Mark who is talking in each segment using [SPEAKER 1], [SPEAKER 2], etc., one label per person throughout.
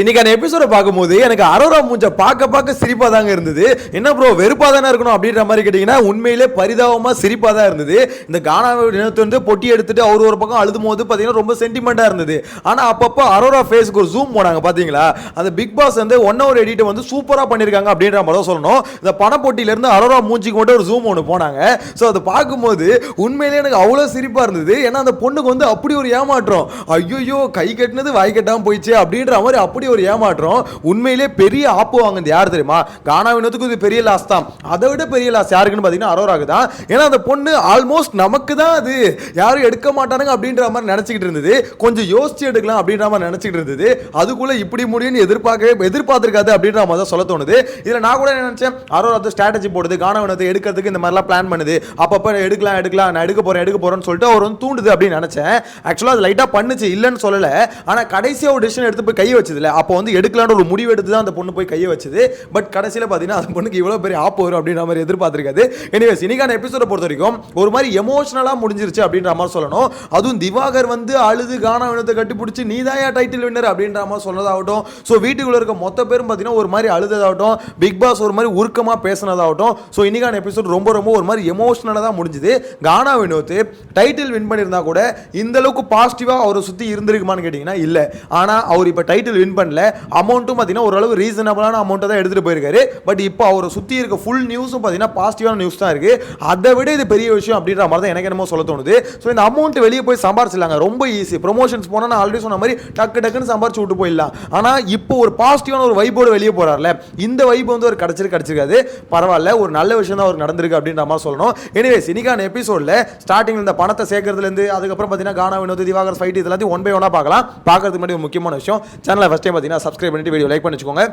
[SPEAKER 1] இன்னைக்கான எபிசோட பார்க்கும்போது எனக்கு அரோரா மூஞ்ச பார்க்க பார்க்க சிரிப்பா தாங்க இருந்தது. என்ன ப்ரோ வெறுப்பா தானே இருக்கணும் அப்படின்ற மாதிரி கேட்டீங்கன்னா உண்மையிலே பரிதாபமா சிரிப்பா தான் இருந்தது. இந்த கானா இனத்து வந்து பொட்டி எடுத்துட்டு அவர் ஒரு பக்கம் அழுதும் போது பார்த்தீங்கன்னா ரொம்ப சென்டிமெண்டா இருந்தது. ஆனா அப்பப்போ அரோரா ஃபேஸ்க்கு ஒரு ஜூம் போனாங்க பாத்தீங்களா? அந்த பிக் பாஸ் வந்து ஒன் ஹவர் எடிட்டை வந்து சூப்பரா பண்ணிருக்காங்க அப்படின்ற மாதிரி தான் சொல்லணும். இந்த பணப்பொட்டியில இருந்து அரோரா மூஞ்சிக்கு மட்டும் ஒரு ஜூம் ஒன்று போனாங்க. ஸோ அதை பார்க்கும்போது உண்மையிலே எனக்கு அவ்வளோ சிரிப்பா இருந்தது. ஏன்னா அந்த பொண்ணுக்கு வந்து அப்படி ஒரு ஏமாற்றம். ஐயோ கை கட்டினது வாய் கட்டாமல் போயிடுச்சு அப்படின்ற மாதிரி அப்படி ஒரு ஏமாற்றம் உண்மையிலே பெரிய ஆப்பு வாங்குது யார் தெரியுமா? கானாவினத்துக்கு இது பெரிய லாஸ் தான். அதை விட பெரிய லாஸ் யாருக்குன்னு பார்த்தீங்கன்னா அரோராக்கு தான். ஏன்னா அந்த பொண்ணு ஆல்மோஸ்ட் நமக்கு தான் அது. யாரும் எடுக்க மாட்டானுங்க அப்படின்ற மாதிரி நினச்சிக்கிட்டு இருந்தது. கொஞ்சம் யோசிச்சு எடுக்கலாம் அப்படின்ற மாதிரி நினச்சிக்கிட்டு இருந்தது. அதுக்குள்ளே இப்படி முடியும்னு எதிர்பார்க்கவே எதிர்பார்த்திருக்காது அப்படின்ற மாதிரி தான் சொல்ல தோணுது. இதில் நான் கூட நினச்சேன்? அரோரா வந்து ஸ்ட்ராட்டஜி போடுது கானா வினோத்தை எடுக்கிறதுக்கு இந்த மாதிரிலாம் பிளான் பண்ணுது. அப்பப்போ எடுக்கலாம் எடுக்கலாம் நான் எடுக்க போகிறேன் எடுக்க போகிறேன்னு சொல்லிட்டு அவர் வந்து தூண்டுது அப்படின்னு நினச்சேன். ஆக்சுவலாக அது லைட்டாக பண்ணுச்சு இல்லைன்னு சொல்லலை. ஆனால் கடைசியாக ஒரு டிசிஷன் எடுத்து போய் கை வச்சதுல அப்போ வந்து எடுக்கலான்ற ஒரு முடிவு எடுத்து தான் அந்த பொண்ணு போய் கையை வச்சுது. பட் கடைசியில் பார்த்தீங்கன்னா அந்த பொண்ணுக்கு இவ்வளோ பெரிய ஆப் வரும் அப்படின்ற மாதிரி எதிர்பார்த்துருக்காது. எனிவேஸ் இன்னைக்கான எபிசோட பொறுத்த வரைக்கும் ஒரு மாதிரி எமோஷனலாக முடிஞ்சிருச்சு அப்படின்ற மாதிரி சொல்லணும். அதுவும் திவாகர் வந்து அழுது கானா வினத்தை கட்டிப்பிடிச்சி நீ தான் டைட்டில் வின்னர் அப்படின்ற மாதிரி சொன்னதாகட்டும். ஸோ வீட்டுக்குள்ள இருக்க மொத்த பேரும் பார்த்தீங்கன்னா ஒரு மாதிரி அழுததாகட்டும். பிக் பாஸ் ஒரு மாதிரி உருக்கமாக பேசினதாகட்டும். ஸோ இன்னைக்கான எபிசோட் ரொம்ப ரொம்ப ஒரு மாதிரி எமோஷனலாக தான் முடிஞ்சுது. கானா வினோத் டைட்டில் வின் பண்ணியிருந்தா கூட இந்த அளவுக்கு பாசிட்டிவாக அவரை சுற்றி இருந்திருக்குமான்னு கேட்டிங்கன்னா இல்லை. ஆனால் அவர் இப்போ டைட்டில் வின் பண்ணல. அமௌண்ட்டும் பார்த்தீங்கன்னா ஓரளவு ரீசனபிளான அமௌண்ட்டை தான் எடுத்துகிட்டு போயிருக்காரு. பட் இப்போ அவரை சுற்றி இருக்க ஃபுல் நியூஸும் பார்த்தீங்கன்னா பாசிட்டிவான நியூஸ் தான் இருக்குது அதை விட இது பெரிய விஷயம் அப்படின்ற மாதிரி தான் எனக்கு என்னமோ சொல்ல தோணுது. ஸோ இந்த அமௌண்ட் வெளியே போய் சம்பாரிச்சிடலாங்க. ரொம்ப ஈஸி ப்ரொமோஷன்ஸ் போனால் நான் ஆல்ரெடி சொன்ன மாதிரி டக்கு டக்குன்னு சம்பாரிச்சு விட்டு போயிடலாம். ஆனால் இப்போ ஒரு பாசிட்டிவான ஒரு வைப்போடு வெளியே போகிறார்ல இந்த வைப் வந்து ஒரு கிடச்சிரு கிடச்சிருக்காது. பரவாயில்ல ஒரு நல்ல விஷயம் தான் அவர் நடந்திருக்கு அப்படின்ற மாதிரி சொல்லணும். எனிவேஸ் இன்னைக்கான எபிசோடில் ஸ்டார்டிங் இந்த பணத்தை சேர்க்கறதுலேருந்து அதுக்கப்புறம் பார்த்தீங்கன்னா கானா வினோத் திவாகர் ஃபைட் இதெல்லாத்தையும் ஒன் பை ஒன்னாக பார்க்கலாம். பார்க்கறதுக்கு முன்னாடி ஒரு முக்கியமான விஷயம். சேனலை ஃபஸ்ட் டைம் பார்த்தீங்கன்னா சப்ஸ்கிரைப் பண்ணிட்டு வீடியோ லைக் பண்ணி வச்சுக்கோங்க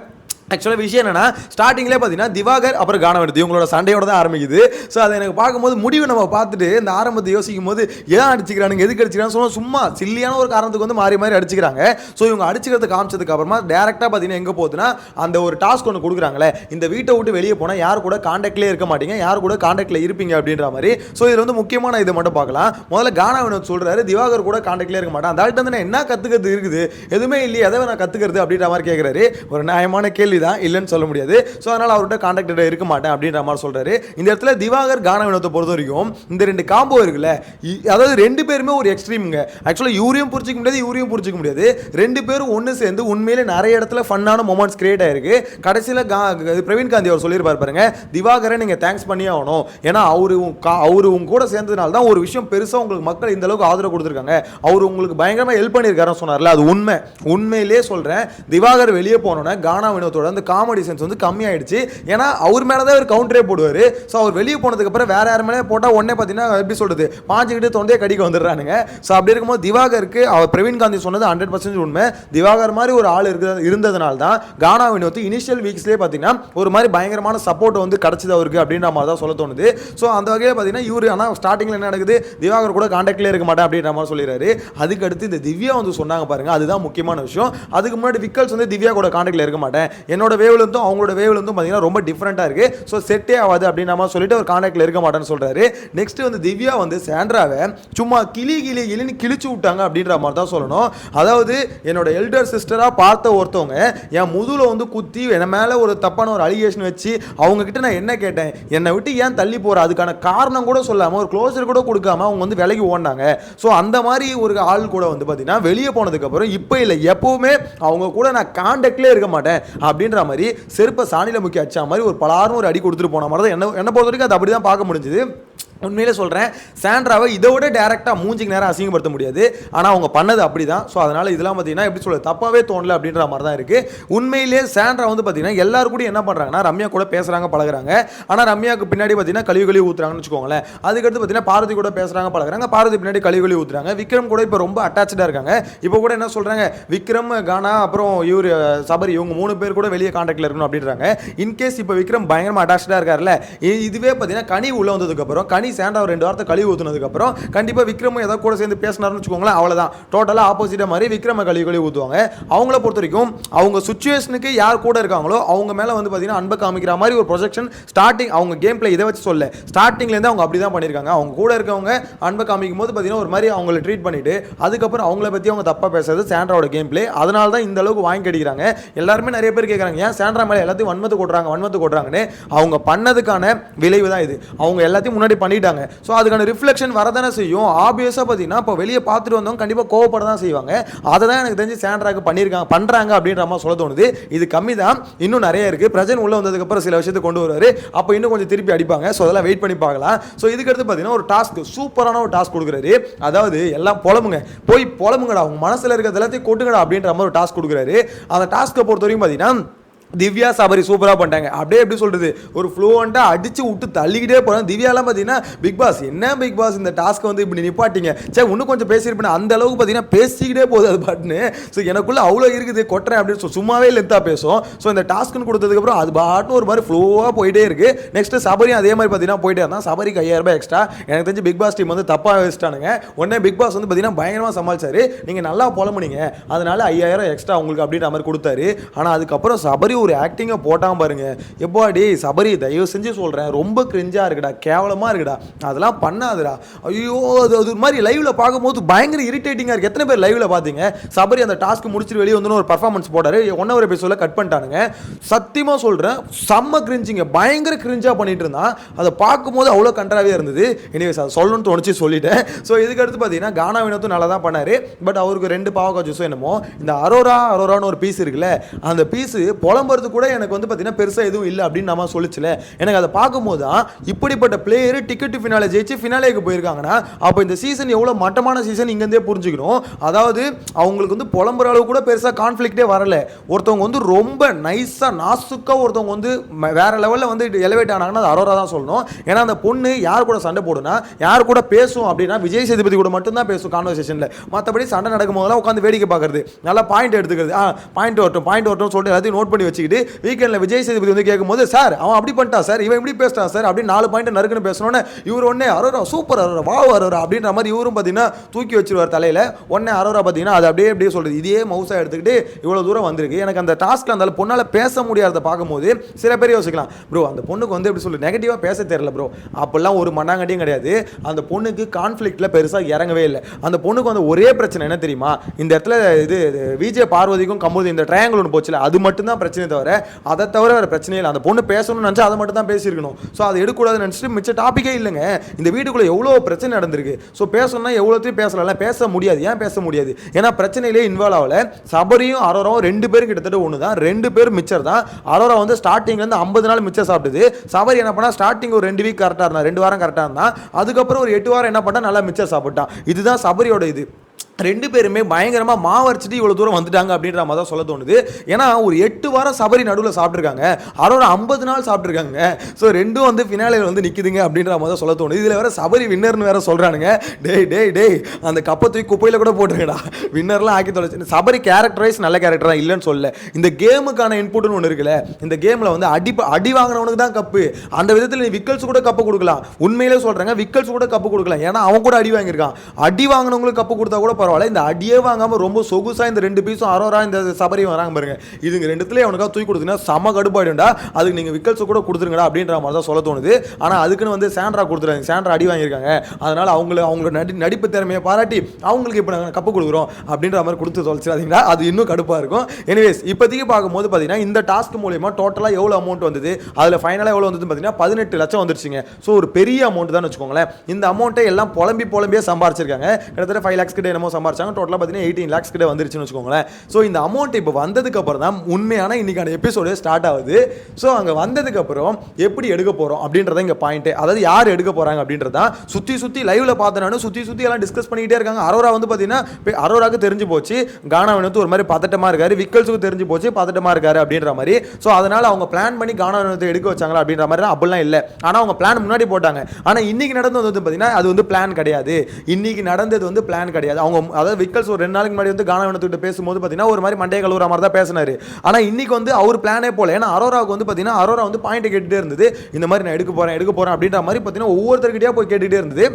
[SPEAKER 1] ஆக்சுவலாக விஷயம் என்னன்னா ஸ்டார்டிங்லேயே பார்த்தீங்கன்னா திவாகர் அப்புறம் கானவர்த்தி இவங்களோட சண்டையோட தான் ஆரம்பிக்குது. ஸோ அதை எனக்கு பார்க்கும்போது முடிவு நம்ம பார்த்துட்டு இந்த ஆரம்பத்தை யோசிக்கும் போது ஏன் அடிச்சுக்கிறானுங்க எதுக்கு அடிச்சுக்கிறான்னு சொன்னால் சும்மா சில்லியான ஒரு காரணத்துக்கு வந்து மாறி மாறி அடிச்சுக்கிறாங்க. ஸோ இவங்க அடிச்சுக்கிறது காமிச்சதுக்கு அப்புறமா டேரெக்டாக பார்த்தீங்கன்னா எங்கே போகுதுன்னா அந்த ஒரு டாஸ்க் ஒன்று கொடுக்குறாங்களே இந்த வீட்டை விட்டு வெளியே போனால் யார் கூட காண்டாக்ட்லேயே இருக்க மாட்டீங்க யார் கூட காண்டாக்டில் இருப்பீங்க அப்படின்ற மாதிரி. ஸோ இதில் வந்து முக்கியமான இதை மட்டும் பார்க்கலாம். முதல்ல கானா வினோத் சொல்கிறாரு திவாகர் கூட காண்டாக்ட்லேயே இருக்க மாட்டேன். அந்த ஆள்கிட்ட வந்து நான் என்ன கற்றுக்கிறது இருக்குது? எதுவுமே இல்லையே எதை நான் கற்றுக்கிறது அப்படின்ற மாதிரி கேட்குறாரு ஒரு நியாயமான கேள்வி தான் இல்லைன்னு சொல்ல முடியாது. ஸோ அதனால் அவர்கிட்ட காண்டாக்ட் இருக்க மாட்டேன் அப்படின்ற மாதிரி சொல்கிறாரு இந்த இடத்துல திவாகர் கான வினோத்தை பொறுத்த வரைக்கும் இந்த ரெண்டு காம்போ இருக்குல்ல அதாவது ரெண்டு பேருமே ஒரு எக்ஸ்ட்ரீமுங்க ஆக்சுவலாக இவரையும் பிடிச்சிக்க முடியாது இவரையும் பிடிச்சிக்க முடியாது. ரெண்டு பேரும் ஒன்று சேர்ந்து உண்மையிலே நிறைய இடத்துல ஃபன்னான மொமெண்ட்ஸ் கிரியேட் ஆயிருக்கு. கடைசியில் கா பிரவீன் காந்தி அவர் சொல்லியிருப்பார் பாருங்க திவாகரை நீங்கள் தேங்க்ஸ் பண்ணியே ஆகணும். ஏன்னா அவரு கா- அவரு உங்க கூட சேர்ந்ததுனால தான் ஒரு விஷயம் பெருசாக உங்களுக்கு மக்கள் இந்த அளவுக்கு ஆதரவு கொடுத்துருக்காங்க. அவர் உங்களுக்கு பயங்கரமாக ஹெல்ப் பண்ணியிருக்காருன்னு சொன்னார்ல அது உண்மை. உண்மையிலே சொல்கிறேன் திவாகர் வெளியே போனோன்னே கானா வினோத்தோட அந்த காமெடி சென்ஸ் வந்து கம்மியாயிடுச்சு. ஏன்னா அவர் மேலே தான் அவர் கவுண்டரே போடுவார். ஸோ அவர் வெளியே போனதுக்கப்புறம் வேற யார் மேலே போட்டால் உடனே பார்த்தீங்கன்னா எப்படி சொல்கிறது பாஞ்சுக்கிட்டு தொண்டையை கடிக்க வந்துடுறானுங்க. ஸோ அப்படி இருக்கும்போது திவாகருக்கு அவர் பிரவீன் காந்தி சொன்னது ஹண்ட்ரட் பர்சன்ட் உண்மை. திவாகர் மாதிரி ஒரு ஆள் இருக்க இருந்ததுனால தான் கானா வினோத் இனிஷியல் வீக்ஸ்லேயே பார்த்தீங்கன்னா ஒரு மாதிரி பயங்கரமான சப்போர்ட் வந்து கிடச்சிது அவருக்கு அப்படின்ற மாதிரி தான் சொல்ல தோணுது. ஸோ அந்த வகையில் பார்த்தீங்கன்னா இவர் ஆனால் ஸ்டார்டிங்கில் என்ன நடக்குது திவாகர் கூட காண்டாக்ட்லேயே இருக்க மாட்டேன் அப்படின்ற மாதிரி சொல்லிடுறாரு. அதுக்கடுத்து இந்த திவ்யா வந்து சொன்னாங்க பாருங்க அதுதான் முக்கியமான விஷயம். அதுக்கு முன்னாடி விக்கல்ஸ் வந்து திவ்யா கூட காண்டாக்டில் இருக்க மாட்டேன். என்னோட வேவ்லேருந்தும் அவங்களோட வேவ்லேருந்தும் பார்த்தீங்கன்னா ரொம்ப டிஃப்ரெண்ட்டாக இருக்குது ஸோ செட்டே ஆகாது அப்படின்னு நம்ம சொல்லிட்டு அவர் காண்டாக்ட்ல இருக்க மாட்டேன்னு சொல்கிறாரு நெக்ஸ்ட் வந்து திவ்யா வந்து சாண்ட்ராவை சும்மா கிளி கிளி கிளின்னு கிழிச்சு விட்டாங்க அப்படின்ற மாதிரி தான் சொல்லணும். அதாவது என்னோட எல்டர் சிஸ்டராக பார்த்த ஒருத்தவங்க என் முதுகுல வந்து குத்தி என் மேலே ஒரு தப்பான ஒரு அலிகேஷன் வச்சு அவங்கக்கிட்ட நான் என்ன கேட்டேன்? என்னை விட்டு ஏன் தள்ளி போகிற அதுக்கான காரணம் கூட சொல்லாமல் ஒரு க்ளோசர் கூட கொடுக்காம அவங்க வந்து விலகி ஓடினாங்க. ஸோ அந்த மாதிரி ஒரு ஆள் கூட வந்து பார்த்தீங்கன்னா வெளியே போனதுக்கப்புறம் இப்போ இல்லை எப்போவுமே அவங்க கூட நான் காண்டாக்ட்லேயே இருக்க மாட்டேன். அப்படின்னு அப்படின்ற மாதிரி செருப்பை சாணியில் முக்கிய அடிச்சா மாதிரி ஒரு பலாரும் ஒரு அடி கொடுத்துட்டு போன மாதிரி தான் என்ன என்ன பொறுத்த வரைக்கும் அது அப்படி தான் பார்க்க முடிஞ்சுது. உண்மையிலே சொல்கிறேன் சாண்ட்ராவை இதை விட டேரெக்டாக மூஞ்சிக்கு நேரம் அசிங்கப்படுத்த முடியாது. ஆனால் அவங்க பண்ணது அப்படி தான் ஸோ அதனால் இதெல்லாம் பார்த்தீங்கன்னா எப்படி சொல்ல தப்பாகவே தோணல அப்படின்ற மாதிரி தான் இருக்குது உண்மையிலே சாண்ட்ரா வந்து பார்த்தீங்கன்னா எல்லாரும் கூட என்ன பண்ணுறாங்கன்னா ரம்யா கூட பேசுகிறாங்க பழகுறாங்க. ஆனால் ரம்யாவுக்கு பின்னாடி பார்த்தீங்கன்னா கழிவு கழிவு ஊற்றுறாங்கன்னு வச்சுக்கோங்களேன். அதுக்கடுத்து பார்த்தீங்கன்னா பாரதி கூட பேசுகிறாங்க பழகுறாங்க. பாரதி பின்னாடி கழிவு கழிவு ஊற்றுறாங்க விக்ரம் கூட இப்போ ரொம்ப அட்டாச்சாக இருக்காங்க. இப்போ கூட என்ன சொல்கிறாங்க விக்ரம் கானா அப்புறம் இவர் சபரி இவங்க மூணு பேர் கூட வெளியே காண்டாக்டில் இருக்கணும் அப்படின்றாங்க. இன்கேஸ் இப்போ விக்ரம் பயங்கரமாக அட்டாச்சாக இருக்காருல்ல இதுவே பார்த்தீங்கன்னா கனி உள்ள வந்ததுக்கப்புறம் கனி பாடி சேண்டா ரெண்டு வாரத்தை கழுவி ஊற்றுனதுக்கப்புறம் கண்டிப்பாக விக்ரமும் ஏதோ கூட சேர்ந்து பேசினார்னு வச்சுக்கோங்களேன் அவ்வளோதான் டோட்டலாக ஆப்போசிட்டாக மாதிரி விக்ரம கழுவி கழுவி ஊற்றுவாங்க அவங்கள பொறுத்த வரைக்கும் அவங்க சுச்சுவேஷனுக்கு யார் கூட இருக்காங்களோ அவங்க மேலே வந்து பார்த்தீங்கன்னா அன்பை காமிக்கிற மாதிரி ஒரு ப்ரொஜெக்ஷன் ஸ்டார்டிங் அவங்க கேம் பிளே இதை வச்சு சொல்ல ஸ்டார்டிங்லேருந்து அவங்க அப்படி தான் பண்ணியிருக்காங்க. அவங்க கூட இருக்கவங்க அன்பை காமிக்கும் போது பார்த்தீங்கன்னா ஒரு மாதிரி அவங்கள ட்ரீட் பண்ணிவிட்டு அதுக்கப்புறம் அவங்கள பற்றி அவங்க தப்பாக பேசுறது சாண்ட்ராவோட கேம் பிளே அதனால தான் இந்த அளவுக்கு வாங்கி கடிக்கிறாங்க. எல்லாருமே நிறைய பேர் கேட்குறாங்க ஏன் சாண்ட்ரா மேலே எல்லாத்தையும் வன்மத்து கொட்டுறாங்க வன்மத்து கொட்டுறாங்கன்னு? அவங்க பண்ணதுக்கான விளைவு தான் இது. அவங்க எல்லாத்தையும் முன்னாடி பண்ணிட்டாங்க ஸோ அதுக்கான ரிஃப்ளெக்ஷன் வரதானே செய்யும். ஆப்வியஸாக பார்த்தீங்கன்னா இப்போ வெளியே பார்த்துட்டு வந்தவங்க கண்டிப்பாக கோவப்பட தான் செய்வாங்க. அதை தான் எனக்கு தெரிஞ்சு சேண்ட்ராக்கு பண்ணியிருக்காங்க பண்ணுறாங்க அப்படின்ற மாதிரி சொல்ல தோணுது. இது கம்மி தான். இன்னும் நிறைய இருக்குது பிரஜன் உள்ளே வந்ததுக்கப்புறம் சில விஷயத்தை கொண்டு வருவார். அப்போ இன்னும் கொஞ்சம் திருப்பி அடிப்பாங்க. ஸோ அதெல்லாம் வெயிட் பண்ணி பார்க்கலாம். ஸோ இதுக்கடுத்து பார்த்தீங்கன்னா ஒரு டாஸ்க் சூப்பரான ஒரு டாஸ்க் கொடுக்குறாரு. அதாவது எல்லாம் புலம்புங்க. போய் புலம்புங்கடா. அவங்க மனசில் இருக்கிறது எல்லாத்தையும் கொட்டுங்கடா அப்படின்ற மாதிரி ஒரு டாஸ்க் கொடுக்குறாரு. அந்த டாஸ்க்கை பொறுத்த வரைக்கும் பார்த்தீங்கன்னா திவ்யா சபரி சூப்பராக பண்ணிட்டாங்க. அப்படியே எப்படி சொல்கிறது ஒரு ஃப்ளூவண்ட்டாக அடித்து விட்டு தள்ளிக்கிட்டே போகிறாங்க திவ்யாலாம் பார்த்தீங்கன்னா பிக் பாஸ் என்ன பிக் பாஸ்? இந்த டாஸ்க்கை வந்து இப்படி நிப்பாட்டிங்க? சே இன்னும் கொஞ்சம் பேசியிருப்பேன். அந்த அளவுக்கு பார்த்தீங்கன்னா பேசிக்கிட்டே போகுது அது பாட்டுன்னு. ஸோ எனக்குள்ளே அவ்வளோ இருக்குது. கொட்டுறேன் அப்படின்னு சொல்லி சும்மாவே லென்த்தாக பேசும். ஸோ இந்த டாஸ்க்குன்னு கொடுத்ததுக்கப்புறம் அது பாட்டுன்னு ஒரு மாதிரி ஃப்ளோவாக போயிட்டே இருக்குது நெக்ஸ்ட்டு சபரியும் அதே மாதிரி பார்த்தீங்கன்னா போயிட்டே இருந்தால் சபரிக்கு ஐயாயிரம் ரூபாய் எக்ஸ்ட்ரா எனக்கு தெரிஞ்சு பிக் பாஸ் டீம் வந்து தப்பாக வச்சுட்டானுங்க. உடனே பிக் பாஸ் வந்து பார்த்தீங்கன்னா பயங்கரமாக சமாளிச்சாரு. நீங்கள் நல்லா புலம்புனீங்க. அதனால ஐயாயிரம் எக்ஸ்ட்ரா உங்களுக்கு அப்படின்ற மாதிரி கொடுத்தாரு. ஆனால் அதுக்கப்புறம் சபரி ஒரு ஆக்டிங்கை போட்டான் பாருங்க. எப்பாடி சபரி தயவு செஞ்சு சொல்கிறேன் ரொம்ப கிரிஞ்சாக இருக்குடா கேவலமாக இருக்குடா. அதெல்லாம் பண்ணாதுடா. ஐயோ அது அது ஒரு மாதிரி லைவ்ல பார்க்கும்போது பயங்கர இரிட்டேட்டிங்காக இருக்குது எத்தனை பேர் லைவ்ல பார்த்தீங்க? சபரி அந்த டாஸ்க் முடிச்சுட்டு வெளியே வந்து ஒரு பர்ஃபார்மன்ஸ் போட்டாரு. ஒன் ஹவர் எபிசோட கட் பண்ணிட்டானுங்க. சத்தியமாக சொல்கிறேன் செம்ம கிரிஞ்சிங்க பயங்கர கிரிஞ்சாக பண்ணிட்டு இருந்தான். அதை பார்க்கும்போது அவ்வளோ கண்ட்ராவே இருந்தது. எனிவேஸ் அதை சொல்லணும்னு தோணுச்சு சொல்லிட்டேன். ஸோ இதுக்கடுத்து பார்த்தீங்கன்னா கானா வினோத்தும் நல்லா தான் பண்ணாரு. பட் அவருக்கு ரெண்டு பாவக்கா ஜூஸும் என்னமோ இந்த அரோரா அரோரான்னு ஒரு பீஸ் இருக்குல்ல அந்த பீஸு புலம்புறது கூட எனக்கு வந்து பார்த்தீங்கன்னா பெருசாக எதுவும் இல்லை அப்படின்னு நம்ம சொல்லிச்சுல. எனக்கு அதை பார்க்கும்போது தான் இப்படிப்பட்ட பிளேயர் டிக்கெட் ஃபினாலே ஜெயிச்சு ஃபினாலேக்கு போயிருக்காங்கன்னா அப்போ இந்த சீசன் எவ்வளோ மட்டமான சீசன் இங்கேருந்தே புரிஞ்சுக்கணும். அதாவது அவங்களுக்கு வந்து புலம்புற அளவு கூட பெருசாக கான்ஃப்ளிக்டே வரல. ஒருத்தவங்க வந்து ரொம்ப நைஸாக நாசுக்காக ஒருத்தவங்க வந்து வேற லெவலில் வந்து எலவேட் ஆனாங்கன்னா அது அரோரா தான் சொல்லணும். ஏன்னா அந்த பொண்ணு யார் கூட சண்டை போடுனா யார் கூட பேசும் அப்படின்னா விஜய் சேதுபதி கூட மட்டும்தான் பேசும் கான்வர்சேஷனில் மற்றபடி சண்டை நடக்கும் போதெல்லாம் உட்காந்து வேடிக்கை பார்க்கறது நல்லா பாயிண்ட் எடுத்துக்கிறது. ஆ பாயிண்ட் வரட்டும் பாயிண்ட் வரட்டும் சொல்லிட்டு எல்லாத்தையும் நோட் பண்ணி வச்சு வச்சுக்கிட்டு வீக்கெண்டில் விஜய் சேதுபதி வந்து கேட்கும்போது சார் அவன் அப்படி பண்ணிட்டான் சார். இவன் இப்படி பேசிட்டான் சார். அப்படின்னு நாலு பாயிண்ட் நறுக்குன்னு பேசணுன்னு இவர் ஒன்னே அரோரா சூப்பர் அரோரா வா அரோரா அப்படின்ற மாதிரி இவரும் பார்த்தீங்கன்னா தூக்கி வச்சிருவார் தலையில். ஒன்னே அரோரா பார்த்தீங்கன்னா அது அப்படியே அப்படியே சொல்றது. இதே மவுசாக எடுத்துக்கிட்டு இவ்வளோ தூரம் வந்திருக்கு. எனக்கு அந்த டாஸ்க்கில் அந்த பொண்ணால் பேச முடியாததை பார்க்கும்போது சில பேர் யோசிக்கலாம் ப்ரோ அந்த பொண்ணுக்கு வந்து எப்படி சொல்லு நெகட்டிவாக பேச தெரியல ப்ரோ. அப்போல்லாம் ஒரு மண்ணாங்கட்டியும் கிடையாது. அந்த பொண்ணுக்கு கான்ஃப்ளிக்டில் பெருசாக இறங்கவே இல்லை. அந்த பொண்ணுக்கு வந்து ஒரே பிரச்சனை என்ன தெரியுமா? இந்த இடத்துல இது விஜய் பார்வதிக்கும் கமுதி இந்த ட்ரையாங்கிள் ஒன்று போச்சுல அது மட்டும்தான் பிரச்சனை தவிர அதை தவிர வேறு பிரச்சனையே இல்லை. அந்த பொண்ணு பேசணும்னு நினச்சா அதை மட்டும் தான் பேசியிருக்கணும். ஸோ அதை எடுக்கக்கூடாதுன்னு நினச்சிட்டு மிச்ச டாப்பிக்கே இல்லைங்க. இந்த வீட்டுக்குள்ளே எவ்வளோ பிரச்சனை நடந்திருக்கு. ஸோ பேசணும்னா எவ்வளோத்தையும் பேசலாம். பேச முடியாது. ஏன் பேச முடியாது? ஏன்னா பிரச்சனையிலே இன்வால்வ் ஆகலை. சபரியும் அரோராவும் ரெண்டு பேரும் கிட்டத்தட்ட ஒன்று தான் ரெண்டு பேரும் மிச்சர் தான். அரோரா வந்து ஸ்டார்டிங்லேருந்து ஐம்பது நாள் மிச்சர் சாப்பிட்டுது. சபரி என்ன பண்ணால் ஸ்டார்டிங் ஒரு ரெண்டு வீக் கரெக்டாக இருந்தான். ரெண்டு வாரம் கரெக்டாக இருந்தான். அதுக்கப்புறம் ஒரு எட்டு வாரம் என்ன பண்ணால் நல்லா மிச்சர் சாப்பிட்டான். இதுதான் சபரியோட இது. ரெண்டு பேருமே பயங்கரமாக மாவரைச்சிட்டு இவ்வளோ தூரம் வந்துட்டாங்க அப்படின்ற மாதிரி தான் சொல்ல தோணுது. ஏன்னா ஒரு எட்டு வாரம் சபரி நடுவில் சாப்பிட்ருக்காங்க அதோட ஐம்பது நாள் சாப்பிட்ருக்காங்க ஸோ ரெண்டும் வந்து ஃபினாலையில் வந்து நிற்குதுங்க அப்படின்ற மாதிரி தான் சொல்ல தோணுது. இதில் வேற சபரி வின்னர்னு வேற சொல்கிறானுங்க டேய் டேய் டேய் அந்த கப்பை தூக்கி குப்பையில் கூட போட்டுருங்கடா வின்னர்லாம் ஆக்கி தொலைச்சு. சபரி கேரக்டர் வைஸ் நல்ல கேரக்டர் தான் இல்லைன்னு சொல்ல இந்த கேமுக்கான இன்புட்னு ஒன்று இருக்குல்ல இந்த கேமில் வந்து அடி அடி வாங்கினவனுக்கு தான் கப்பு. அந்த விதத்தில் நீ விக்கல்ஸ் கூட கப்பு கொடுக்கலாம். உண்மையிலே சொல்கிறாங்க விக்கல்ஸ் கூட கப்பு கொடுக்கலாம். ஏன்னா அவன் கூட அடி வாங்கியிருக்கான். அடி வாங்கினவங்களுக்கு கப்பு கொடுத்தா கூட பரவாயில்ல இந்த அடியே வாங்காமல் ரொம்ப சொகுசாக இந்த ரெண்டு பீஸும் அரோரா இந்த சபரி வராங்க பாருங்க. இதுங்க ரெண்டுத்துல அவனுக்காக தூக்கி கொடுத்தீங்கன்னா செம கடுப்பாயிடும்டா. அதுக்கு நீங்கள் விக்கல்ஸ் கூட கொடுத்துருங்கடா அப்படின்ற மாதிரி தான் சொல்ல தோணுது. ஆனால் அதுக்குன்னு வந்து சாண்ட்ரா கொடுத்துருக்காங்க சாண்ட்ரா அடி வாங்கியிருக்காங்க. அதனால் அவங்கள அவங்களோட நடி நடிப்பு திறமையை பாராட்டி அவங்களுக்கு இப்போ நாங்கள் கப்பு கொடுக்குறோம் அப்படின்ற மாதிரி கொடுத்து தொலைச்சிடாதீங்களா அது இன்னும் கடுப்பாக இருக்கும். எனிவேஸ் இப்போதைக்கு பார்க்கும்போது பார்த்தீங்கன்னா இந்த டாஸ்க் மூலியமாக டோட்டலாக எவ்வளோ அமௌண்ட் வந்தது? அதில் ஃபைனலாக எவ்வளோ வந்தது பார்த்தீங்கன்னா பதினெட்டு லட்சம் வந்துருச்சுங்க. ஸோ ஒரு பெரிய அமௌண்ட் தான் வச்சுக்கோங்களேன். இந்த அமௌண்ட்டை எல்லாம் புலம்பி புலம்பியே சம்பாரிச்சிருக்காங்க. கிட்டத்தட்ட ஃபைவ் லேக்ஸ் கிட்ட என்னமோ சம்பாரிச்சாங்க. டோட்டலாக பார்த்தீங்கன்னா எயிட்டீன் லேக்ஸ் கிட்ட வந்துருச்சுன்னு வச்சுக்கோங்களேன். ஸோ இந்த அமௌண்ட் இப்போ வந்ததுக்கு அப்புறம் தான் உண்மையான இன்னைக்கான எபிசோடு ஸ்டார்ட் ஆகுது. ஸோ அங்கே வந்ததுக்கு அப்புறம் எப்படி எடுக்க போகிறோம் அப்படின்றத இங்கே பாயிண்ட்டு அதாவது யார் எடுக்க போகிறாங்க அப்படின்றதான் சுற்றி சுற்றி லைவ்ல பார்த்தனாலும் சுற்றி சுற்றி எல்லாம் டிஸ்கஸ் பண்ணிக்கிட்டே இருக்காங்க. அரோரா வந்து பார்த்தீங்கன்னா அரோராக்கு தெரிஞ்சு போச்சு. கானாவினத்து ஒரு மாதிரி பதட்டமாக இருக்காரு. விக்கல்ஸுக்கு தெரிஞ்சு போச்சு பதட்டமாக இருக்காரு அப்படின்ற மாதிரி. ஸோ அதனால் அவங்க பிளான் பண்ணி கானாவினத்தை எடுக்க வச்சாங்களா அப்படின்ற மாதிரி அப்படிலாம் இல்லை. ஆனால் அவங்க பிளான் முன்னாடி போட்டாங்க. ஆனால் இன்னைக்கு நடந்தது வந்து பார்த்தீங்கன்னா அது வந்து பிளான் கிடையாது. இன்னைக்கு நடந்தது வந்து பிளான் கிடையாது. அவங்க அதாவது விக்கல்ஸ் ஒரு ரெண்டு நாளைக்கு முன்னாடி வந்து கானவனத்துக்கிட்ட பேசும்போது பார்த்தீங்கன்னா ஒரு மாதிரி மண்டைய கழுவுற மாதிரி தான் பேசினாரு. ஆனால் இன்னைக்கு வந்து அவர் பிளானே போல. ஏன்னா அரோராவுக்கு வந்து பார்த்தீங்கன்னா அரோரா வந்து பாயிண்ட் கேட்டுகிட்டே இருந்தது. இந்த மாதிரி நான் எடுக்க போகிறேன் எடுக்க போகிறேன் அப்படின்ற மாதிரி பார்த்தீங்கன்னா ஒவ்வொருத்தர்கிட்டயா போய் கேட்டுகிட்டே இருந்தது.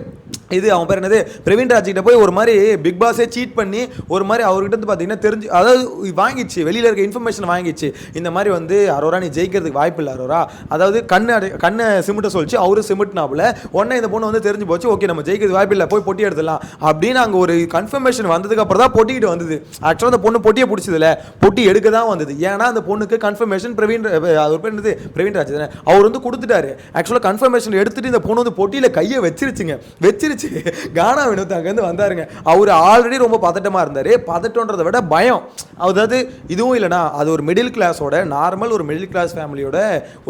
[SPEAKER 1] இது அவன் பேர் என்னது? பிரவீன் ராஜ்கிட்ட போய் ஒரு மாதிரி பிக் பாஸே சீட் பண்ணி ஒரு மாதிரி அவர்கிட்ட வந்து பார்த்தீங்கன்னா தெரிஞ்சு அதாவது வாங்கிச்சு வெளியில் இருக்க இன்ஃபர்மேஷன் வாங்கிச்சு. இந்த மாதிரி வந்து அரோரா நீ ஜெயிக்கிறதுக்கு வாய்ப்பு இல்லை அரோரா. அதாவது கண்ணு கண்ணை சிமிட்ட சொல்லிச்சு அவரு சிமிட்னாப்புல உடனே இந்த பொண்ணு வந்து தெரிஞ்சு போச்சு ஓகே நம்ம ஜெயிக்கிறது வாய்ப்பு இல்லை போய் பொட்டி எடுத்துடலாம். அப்படின்னு அங்கே ஒரு கன்ஃபர்மேஷன் வந்ததுக்கு அப்புறம் தான் பொட்டிக்கிட்டு வந்தது ஆக்சுவலாக அந்த பொண்ணு பொட்டியை பிடிச்சதுல பொட்டி எடுக்க தான் வந்தது. ஏன்னா அந்த பொண்ணுக்கு கன்ஃபர்மேஷன் பிரவீன் அவர் பேர் என்னது? பிரவீன் ராஜ் தானே அவர் வந்து கொடுத்துட்டாரு. ஆக்சுவலாக கன்ஃபர்மேஷன் எடுத்துட்டு இந்த பொண்ணு வந்து பொட்டியில் கையை வச்சிருச்சுங்க. வச்சிருச்சு கானா வினோத் அங்கேருந்து வந்தாருங்க. அவர் ஆல்ரெடி ரொம்ப பதட்டமாக இருந்தார். பதட்டன்றதை விட பயம். அதாவது இதுவும் இல்லைனா அது ஒரு மிடில் கிளாஸோட நார்மல் ஒரு மிடில் கிளாஸ் ஃபேமிலியோட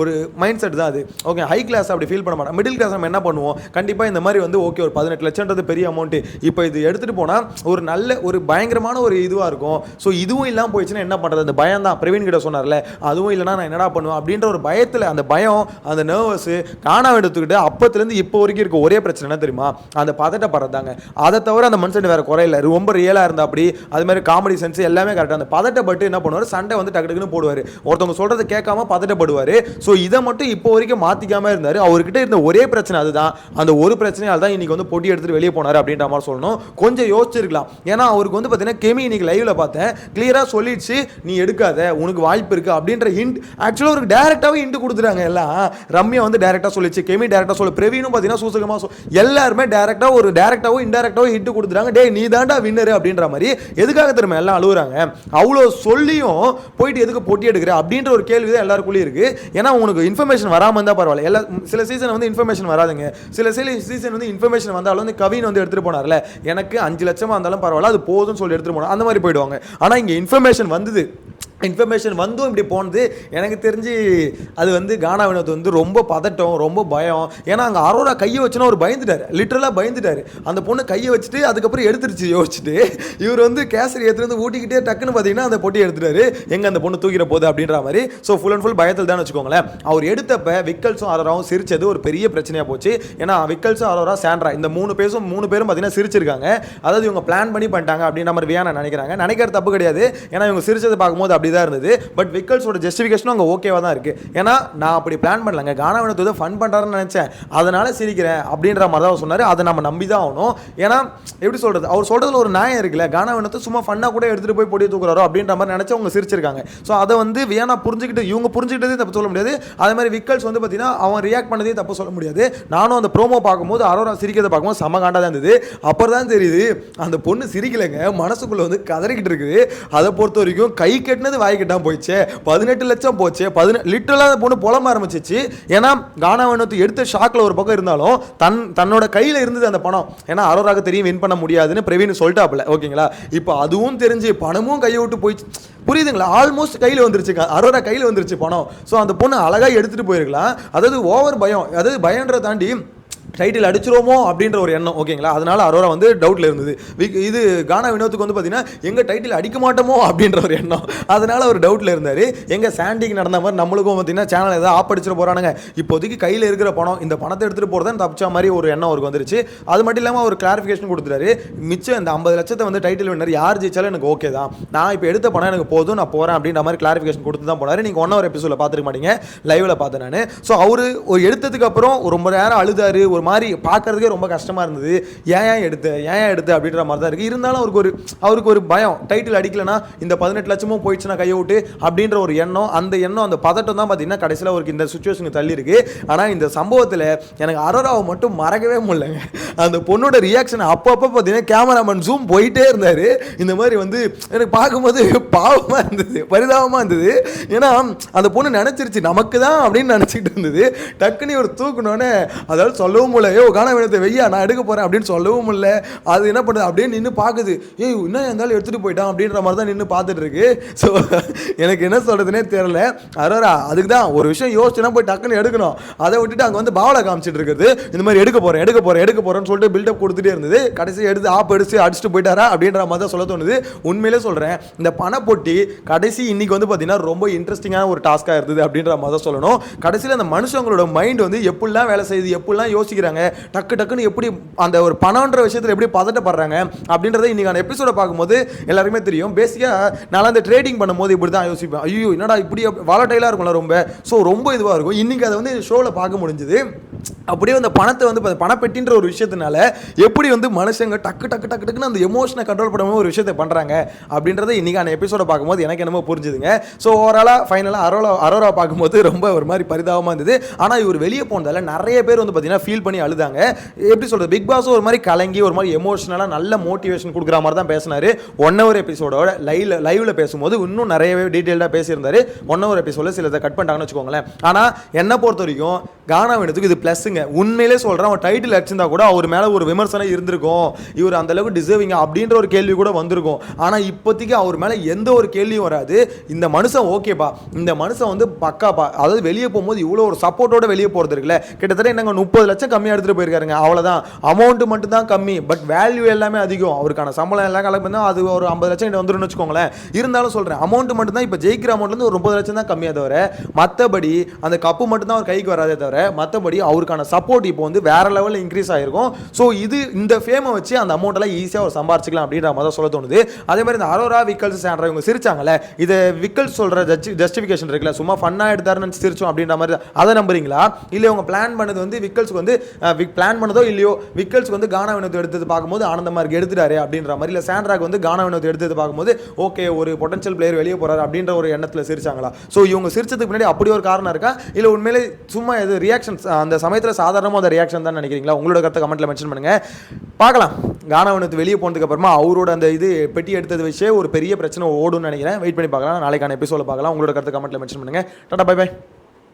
[SPEAKER 1] ஒரு மைண்ட் செட் தான் அது. ஓகே ஹை கிளாஸ் அப்படி ஃபீல் பண்ண மாட்டோம் மிடில் கிளாஸ் நம்ம என்ன பண்ணுவோம்? கண்டிப்பாக இந்த மாதிரி வந்து ஓகே ஒரு பதினெட்டு லட்சம்ன்றது பெரிய அமௌண்ட்டு இப்போ இது எடுத்துகிட்டு போனால் ஒரு நல்ல ஒரு பயங்கரமான ஒரு இதுவாக இருக்கும். ஸோ இதுவும் இல்லாமல் போயிடுச்சுன்னா என்ன பண்ணுறது அந்த பயம் தான். பிரவீன் கிட்ட சொன்னார்ல அதுவும் இல்லைனா நான் என்னடா பண்ணுவேன்? அப்படின்ற ஒரு பயத்தில் அந்த பயம் அந்த நர்வஸு காணா எடுத்துக்கிட்டு அப்பத்துலேருந்து இப்போ வரைக்கும் இருக்க ஒரே பிரச்சனை என்ன தெரியுமா? அந்த பதட்டப்படுறதாங்க அதை தவிர அந்த மனுஷன் வேறு குறையில. ரொம்ப ரியலாக இருந்தால் அப்படி. அது மாதிரி காமெடி சென்ஸ் எல்லாமே கரெக்டாக அந்த பதட்டப்பட்டு என்ன பண்ணுவார்? சண்டை வந்து டக்கு டக்குன்னு போடுவார். ஒருத்தவங்க சொல்கிறத கேட்காம பதட்டப்படுவார். ஸோ இதை மட்டும் இப்போ வரைக்கும் மாற்றிக்காமல் இருந்தார். அவர்கிட்ட இருந்த ஒரே பிரச்சனை அதுதான். அந்த ஒரு பிரச்சனையால் தான் இன்றைக்கி வந்து பொட்டி எடுத்துட்டு வெளியே போனார் அப்படின்ற மாதிரி சொல்லணும். கொஞ்சம் யோசிச்சிருக்கலாம். ஏன்னா அவருக்கு வந்து பார்த்தீங்கன்னா கெமி இன்றைக்கி லைவில் பார்த்தேன். கிளியராக சொல்லிடுச்சு. நீ எடுக்காத. உனக்கு வாய்ப்பு இருக்குது அப்படின்ற ஹிண்ட் ஆக்சுவலாக அவருக்கு டேரெக்டாகவே ஹிண்ட் கொடுத்துட்டாங்க எல்லாம். ரம்யா வந்து டேரெக்டாக சொல்லிச்சு. கெமி டேரெக்டாக சொல்லு பிரவீனும் பார்த்தீங்கன்னா சூசகமாக சொல் எல்லாருமே டேரெக்டாக ஒரு டேரெக்டாகவோ இன்டெரக்டாவோ ஹிட் கொடுத்துட்டாங்க. டே நீ தாண்டா வின்னர் அப்படின்ற மாதிரி எதுக்காக திரும்ப எல்லாம் அழுகுறாங்க அவ்வளோ சொல்லியும் போயிட்டு எதுக்கு போட்டி எடுக்கிற? அப்படின்ற ஒரு கேள்வி தான் எல்லாருக்குள்ளேயும் இருக்குது ஏன்னா உங்களுக்கு இன்ஃபர்மேஷன் வராமல் இருந்தால் பரவாயில்ல. எல்லா சில சீசன் வந்து இன்ஃபர்மேஷன் வராதுங்க. சில சில சீசன் வந்து இன்ஃபர்மேஷன் வந்தாலும் வந்து கவின் வந்து எடுத்துகிட்டு போனார்ல. எனக்கு அஞ்சு லட்சமாக இருந்தாலும் பரவாயில்ல அது போதும்னு சொல்லி எடுத்துகிட்டு போனோம் அந்த மாதிரி போயிடுவாங்க. ஆனால் இங்கே இன்ஃபர்மேஷன் வந்தது இன்ஃபர்மேஷன் வந்தும் இப்படி போனது. எனக்கு தெரிஞ்சு அது வந்து கானா வினோத் வந்து ரொம்ப பதட்டம் ரொம்ப பயம். ஏன்னா அங்கே அரோரா கையை வச்சுனா அவர் பயந்துட்டார். லிட்டரலாக பயந்துட்டார். அந்த பொண்ணு கையை வச்சுட்டு அதுக்கப்புறம் எடுத்துருச்சு யோசிச்சுட்டு. இவர் வந்து கேசரி எடுத்துருந்து ஊட்டிக்கிட்டே டக்குன்னு பார்த்தீங்கன்னா அந்த பொட்டி எடுத்துட்டாரு. எங்கே அந்த பொண்ணு தூக்கிற போகுது அப்படின்ற மாதிரி. ஸோ ஃபுல் அண்ட் ஃபுல் பயத்தில் தான் வச்சுக்கோங்களேன். அவர் எடுத்தப்ப விக்கல்ஸும் அரோராவும் சிரிச்சது ஒரு பெரிய பிரச்சனையாக போச்சு. ஏன்னா விக்கல்ஸும் அரோரா சாண்ட்ரா இந்த மூணு பேரும் மூணு பேரும் பார்த்தீங்கன்னா சிரிச்சிருக்காங்க. அதாவது இவங்க பிளான் பண்ணி பண்ணிட்டாங்க அப்படின்ற மாதிரி வியானா நினைக்கிறாங்க. நினைக்கிற தப்பு கிடையாது. ஏன்னா இவங்க சிரிச்சதை பார்க்கும்போது அப்படி இதாக இருந்தது. பட் விக்கல்ஸோட ஜஸ்டிஃபிகேஷனும் அங்கே ஓகேவாக தான் இருக்குது ஏன்னா நான் அப்படி பிளான் பண்ணலங்க. கானா வினத்து ஃபன் பண்ணுறாருன்னு நினச்சேன். அதனால சிரிக்கிறேன் அப்படின்ற மாதிரி தான் சொன்னார். அதை நம்ம நம்பி தான் ஆகணும். ஏன்னா எப்படி சொல்கிறது அவர் சொல்கிறதுல ஒரு நியாயம் இருக்குல்ல. கானா வினத்து சும்மா ஃபன்னாக கூட எடுத்துகிட்டு போய் பொடி தூக்குறாரோ அப்படின்ற மாதிரி நினச்சி அவங்க சிரிச்சிருக்காங்க. ஸோ அதை வந்து வியானா புரிஞ்சுக்கிட்டு இவங்க புரிஞ்சுக்கிட்டதே தப்பு சொல்ல முடியாது. அதே மாதிரி விக்கல்ஸ் வந்து பார்த்தீங்கன்னா அவன் ரியாக்ட் பண்ணதே தப்பு சொல்ல முடியாது. நானும் அந்த ப்ரோமோ பார்க்கும்போது அரோரா சிரிக்கிறத பார்க்கும்போது செம காண்டாக தான் இருந்தது. அப்புறம் தான் தெரியுது அந்த பொண்ணு சிரிக்கலைங்க. மனசுக்குள்ளே வந்து கதறிக்கிட்டு இருக்குது. அதை பொறுத்த வரைக்கும் கை கட்டினது வாய் கட்டாம போயிடுச்சு. பதினெட்டு லட்சம் போச்சு. பதினெட்டு லிட்டரலாக அந்த பொண்ணு புலம்ப ஆரம்பிச்சிச்சு. ஏன்னா கானா வினோத்து எடுத்த ஷாக்கில் ஒரு பக்கம் இருந்தாலும் தன் தன்னோட கையில் இருந்தது அந்த பணம். ஏன்னா அரோராக தெரியும் வின் பண்ண முடியாதுன்னு பிரவீன் சொல்லிட்டாப்புல. ஓகேங்களா? இப்போ அதுவும் தெரிஞ்சு பணமும் கையை விட்டு போயிடுச்சு. புரியுதுங்களா? ஆல்மோஸ்ட் கையில் வந்துருச்சு. அரோரா கையில் வந்துருச்சு பணம். ஸோ அந்த பொண்ணு அழகாக எடுத்துகிட்டு போயிருக்கலாம். அதாவது ஓவர் பயம். அதாவது பயன்றதை தாண்டி டைட்டில் அடிச்சிருவோமோ அப்படின்ற ஒரு எண்ணம் ஓகேங்களா அதனால அரோரா வந்து டவுட்டில் இருந்தது. இது கானா வினோத்துக்கு வந்து பார்த்தீங்கன்னா எங்கள் டைட்டில் அடிக்க மாட்டோமோ அப்படின்ற ஒரு எண்ணம். அதனால அவர் டவுட்டில் இருந்தார். எங்கள் சாண்டிக்கு நடந்த மாதிரி நம்மளுக்கும் பார்த்தீங்கன்னா சேனல் ஏதாவது ஆப் அடிச்சிட போகிறானுங்க இப்போதைக்கு கையில் இருக்கிற பணம் இந்த பணத்தை எடுத்துகிட்டு போகிறதா தப்பிச்ச மாதிரி ஒரு எண்ணம் அவருக்கு வந்துருச்சு. அது மட்டும் இல்லாமல் அவர் கிளாரிஃபிகேஷன் கொடுத்துட்டாரு. மிச்சம் இந்த ஐம்பது லட்சத்தை வந்து டைட்டில் வின்னர் யார் ஜெயிச்சாலும் எனக்கு ஓகே தான். நான் இப்போ எடுத்த பணம் எனக்கு போதும் நான் போகிறேன் அப்படின்ற மாதிரி கிளாரிஃபிகேஷன் கொடுத்து தான் போனார். நீங்கள் ஒன் ஹவர் எபிசோட பார்த்துருக்க மாட்டீங்க. லைவில் பார்த்தேன் நான். ஸோ அவர் ஒரு எடுத்ததுக்கு அப்புறம் ஒரு ரொம்ப நேரம் அழுதாரு ஒரு மாதிரி பார்க்கறதுக்கே ரொம்ப கஷ்டமாக இருந்தது. ஏன் ஏன் எடுத்த ஏன் ஏன் எடுத்த அப்படின்ற மாதிரி தான் இருக்குது இருந்தாலும் அவருக்கு ஒரு அவருக்கு ஒரு பயம். டைட்டில் அடிக்கலைன்னா இந்த பதினெட்டு லட்சமும் போயிடுச்சுன்னா கையை விட்டு அப்படின்ற ஒரு எண்ணம் அந்த எண்ணம் அந்த பதட்டம் தான் பார்த்தீங்கன்னா கடைசியில் அவருக்கு இந்த சுச்சுவேஷனுக்கு தள்ளி இருக்கு ஆனால் இந்த சம்பவத்தில் எனக்கு அரோராவை மட்டும் மறக்கவே முடியலங்க. அந்த பொண்ணோட ரியாக்ஷன் அப்பப்போ பார்த்தீங்கன்னா கேமராமேன் ஜூம் போயிட்டே இருந்தார். இந்த மாதிரி வந்து எனக்கு பார்க்கும்போது பாவமாக இருந்தது பரிதாபமாக இருந்தது. ஏன்னா அந்த பொண்ணு நினச்சிருச்சு நமக்கு தான் அப்படின்னு நினச்சிக்கிட்டு இருந்தது. டக்குன்னு ஒரு தூக்குனோடனே அதாவது சொல்லவும் முடியல ஏ காண வேணத்தை வெய்யா நான் எடுக்க போகிறேன் அப்படின்னு சொல்லவும் முடியல அது என்ன பண்ணுது? அப்படியே நின்று பார்க்குது ஏய் இன்னும் இருந்தாலும் எடுத்துகிட்டு போயிட்டான் அப்படின்ற மாதிரி தான் நின்று பார்த்துட்டு இருக்கு. ஸோ எனக்கு என்ன சொல்கிறதுனே தெரில அரோரா அதுக்கு தான் ஒரு விஷயம் யோசிச்சுனா போய் டக்குன்னு எடுக்கணும். அதை விட்டுட்டு அங்கே வந்து பாவலை காமிச்சிட்டு இருக்குது இந்த மாதிரி எடுக்க போகிறேன் எடுக்க போகிறேன் எடுக்க போகிறேன்னு சொல்லிட்டு பில்டப் கொடுத்துட்டே இருந்தது. கடைசி எடுத்து ஆப் அடிச்சு அடிச்சுட்டு போயிட்டாரா அப்படின்ற மாதிரி தான் சொல்ல தோணுது. உண்மையிலே சொல்கிறேன் இந்த பணப்பொட்டி கடைசி இன்னைக்கு வந்து பார்த்தீங்கன்னா ரொம்ப இன்ட்ரெஸ்டிங்கான ஒரு டாஸ்க்காக இருந்தது அப்படின்ற மாதிரி தான் சொல்லணும். கடைசியில் அந்த மனுஷங்களோட மைண்ட் வந்து எப்படிலாம் வேலை செய்யுது எப்படிலாம் யோசிக்கிற யோசிக்கிறாங்க டக்கு டக்குன்னு எப்படி அந்த ஒரு பணம்ன்ற விஷயத்தில் எப்படி பதட்டப்படுறாங்க அப்படின்றத இன்னைக்கான எபிசோட பார்க்கும்போது எல்லாருக்குமே தெரியும். பேசிக்காக நான் அந்த ட்ரேடிங் பண்ணும்போது இப்படி தான் யோசிப்பேன். ஐயோ என்னடா இப்படி வாலட்டைலாக இருக்கும்ல ரொம்ப. ஸோ ரொம்ப இதுவாக இருக்கும். இன்னைக்கு அதை வந்து ஷோவில் பார்க்க முடிஞ்சுது. அப்படியே அந்த பணத்தை வந்து பணப்பெட்டின்ற ஒரு விஷயத்தினால எப்படி வந்து மனுஷங்க டக்கு டக்கு டக்கு டக்குன்னு அந்த எமோஷனை கண்ட்ரோல் பண்ணாமல் ஒரு விஷயத்தை பண்ணுறாங்க அப்படின்றத இன்றைக்கான எபிசோட பார்க்கும்போது எனக்கு என்னமோ புரிஞ்சுதுங்க. ஸோ ஓவராலாக ஃபைனலாக அரோரா அரோரா பார்க்கும்போது ரொம்ப ஒரு மாதிரி பரிதாபமாக இருந்தது. ஆனால் இவர் வெளியே போனதால நிறைய பேர் வந்து பார்த்தீங்கன்னா ஃபீல் பண்ணி அழுதாங்க. எப்படி சொல்கிறது பிக் பாஸ் ஒரு மாதிரி கலங்கி ஒரு மாதிரி எமோஷனலாக நல்ல மோட்டிவேஷன் கொடுக்குற மாதிரி தான் பேசினார். ஒன் ஹவர் எபிசோடோட லைவ்ல லைவ்ல பேசும்போது இன்னும் நிறையவே டீட்டெயில்டாக பேசியிருந்தாரு. ஒன் ஹவர் எபிசோட சிலதை கட் பண்ணிட்டாங்கன்னு வச்சுக்கோங்களேன். ஆனால் என்னை பொறுத்த வரைக்கும் கானா வேணுத்துக்கு இது ப்ளஸ்ஸுங்க உண்மையிலே சொல்கிறேன் அவன் டைட்டில் அடிச்சிருந்தா கூட அவர் மேலே ஒரு விமர்சனம் இருந்திருக்கும். இவர் அந்த அளவுக்கு டிசர்விங் அப்படின்ற ஒரு கேள்வி கூட வந்திருக்கும். ஆனால் இப்போதைக்கு அவர் மேலே எந்த ஒரு கேள்வியும் வராது. இந்த மனுஷன் ஓகேப்பா இந்த மனுஷன் வந்து பக்காப்பா. அதாவது வெளியே போகும்போது இவ்வளோ ஒரு சப்போர்ட்டோட வெளியே போகிறது இருக்குல்ல. கிட்டத்தட்ட என்னங்க முப்பது லட்சம் கம்மி கம்மியாக எடுத்துகிட்டு போயிருக்காருங்க. அவ்வளோதான் அமௌண்ட்டு மட்டும் தான் கம்மி. பட் வேல்யூ எல்லாமே அதிகம். அவருக்கான சம்பளம் எல்லாம் கலக்கு அது ஒரு ஐம்பது லட்சம் கிட்ட வந்துருன்னு வச்சுக்கோங்களேன். இருந்தாலும் சொல்கிறேன் அமௌண்ட் மட்டும் தான் இப்போ ஜெயிக்கிற அமௌண்ட்லேருந்து ஒரு முப்பது லட்சம் தான் கம்மியாக தவிர மற்றபடி அந்த கப்பு மட்டும் தான் அவர் கைக்கு வராதே தவிர மற்றபடி அவருக்கான சப்போர்ட் இப்போ வந்து வேற லெவலில் இன்க்ரீஸ் ஆகிருக்கும் ஸோ இது இந்த ஃபேமை வச்சு அந்த அமௌண்ட்டெல்லாம் ஈஸியாக அவர் சம்பாரிச்சிக்கலாம் அப்படின்ற மாதிரி தான் சொல்ல தோணுது. அதே மாதிரி இந்த அரோரா விக்கல்ஸ் சாண்ட்ரா இவங்க சிரிச்சாங்கல்ல. இது விக்கல்ஸ் சொல்கிற ஜஸ்டி ஜஸ்டிஃபிகேஷன் இருக்குல்ல. சும்மா ஃபன்னாக எடுத்தாருன்னு சிரிச்சோம் அப்படின்ற மாதிரி அதை நம்புறீங்களா? இல்லை இவங்க பிளான் பண்ணது வந்து விக்கல்ஸ்க்கு வந்து விக் பிளான் பண்ணதோ இல்லையோ விக்கல்ஸ்க்கு வந்து கானா வினோத் எடுத்தது பார்க்கும்போது ஆனந்தமாக இருக்குது எடுத்துட்டாரு அப்படின்ற மாதிரி இல்லை சாண்ட்ராக் வந்து கானா வினோத் எடுத்தது பார்க்கும்போது ஓகே ஒரு பொட்டன்ஷியல் பிளேயர் வெளியே போகிறார் அப்படின்ற ஒரு எண்ணத்தில் சிரிச்சாங்களா? ஸோ இவங்க சிரிச்சதுக்கு முன்னாடி அப்படி ஒரு காரணம் இருக்கா? இல்லை உண்மையிலே சும்மா இது ரியாக்ஷன்ஸ் அந்த சமயத்தில் சாதாரணமாக அந்த ரியாக்ஷன் தான் நினைக்கிறீங்களா? உங்களோட கருத்தை கமெண்ட்டில் மென்ஷன் பண்ணுங்கள் பார்க்கலாம். கானா வினோத் வெளியே போனதுக்கு அப்புறமா அவரோட அந்த இது பெட்டி எடுத்தது வச்சே ஒரு பெரிய பிரச்சனை ஓடும்னு நினைக்கிறேன். வெயிட் பண்ணி பார்க்கலாம். நாளைக்கான எபிசோட பார்க்கலாம். உங்களோட கருத்தை கமெண்ட்டில் மென்ஷன் பண்ணுங்க. Tata bye by